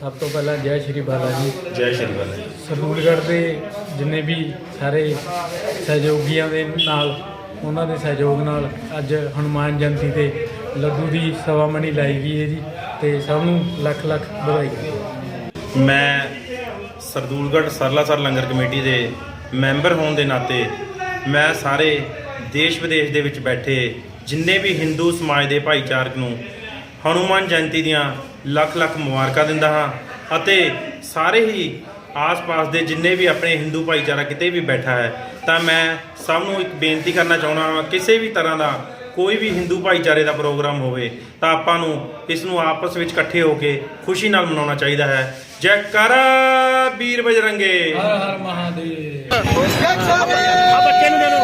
ਸਭ ਤੋਂ ਪਹਿਲਾਂ ਜੈ ਸ਼੍ਰੀ ਬਾਲਾ ਜੀ। ਜੈ ਸ਼੍ਰੀ ਬਾਲਾ ਜੀ। ਸਰਦੂਲਗੜ੍ਹ ਦੇ ਜਿੰਨੇ ਵੀ ਸਾਰੇ ਸਹਿਯੋਗੀਆਂ ਦੇ ਨਾਲ ਉਹਨਾਂ ਦੇ ਸਹਿਯੋਗ ਨਾਲ ਅੱਜ ਹਨੂਮਾਨ ਜਯੰਤੀ ਤੇ ਲੱਡੂ ਦੀ ਸਵਾਮਣੀ ਲਾਈ ਗਈ ਹੈ ਜੀ ਤੇ ਸਭ ਨੂੰ ਲੱਖ ਲੱਖ ਵਧਾਈ। ਮੈਂ ਸਰਦੂਲਗੜ੍ਹ ਸਰਲਾਸਰ ਲੰਗਰ ਕਮੇਟੀ ਦੇ ਮੈਂਬਰ ਹੋਣ ਦੇ ਨਾਤੇ ਮੈਂ ਸਾਰੇ ਦੇਸ਼ ਵਿਦੇਸ਼ ਦੇ ਵਿੱਚ ਬੈਠੇ ਜਿੰਨੇ ਵੀ ਹਿੰਦੂ ਸਮਾਜ ਦੇ ਭਾਈਚਾਰਕ ਨੂੰ ਹਨੂਮਾਨ ਜਯੰਤੀ ਦੀਆਂ ਲੱਖ ਲੱਖ ਮੁਬਾਰਕਾਂ ਦਿੰਦਾ ਹਾਂ ਅਤੇ ਸਾਰੇ ਹੀ ਆਸ-ਪਾਸ ਦੇ ਜਿੰਨੇ ਵੀ ਆਪਣੇ ਹਿੰਦੂ ਭਾਈਚਾਰਾ ਕਿਤੇ ਵੀ ਬੈਠਾ ਹੈ ਤਾਂ ਮੈਂ ਸਭ ਨੂੰ ਇੱਕ ਬੇਨਤੀ ਕਰਨਾ ਚਾਹੁੰਦਾ ਹਾਂ ਕਿਸੇ ਵੀ ਤਰ੍ਹਾਂ ਦਾ ਕੋਈ ਵੀ ਹਿੰਦੂ ਭਾਈਚਾਰੇ ਦਾ ਪ੍ਰੋਗਰਾਮ ਹੋਵੇ ਤਾਂ ਆਪਾਂ ਨੂੰ ਇਸ ਨੂੰ ਆਪਸ ਵਿੱਚ ਇਕੱਠੇ ਹੋ ਕੇ ਖੁਸ਼ੀ ਨਾਲ ਮਨਾਉਣਾ ਚਾਹੀਦਾ ਹੈ। ਜੈਕਾਰਾ ਵੀਰ ਬਜਰੰਗੇ। ਹਰ ਹਰ ਮਹਾਦੇਵ। ਆ ਬੱਚੇ ਨੂੰ ਦੇ ਦਿਓ।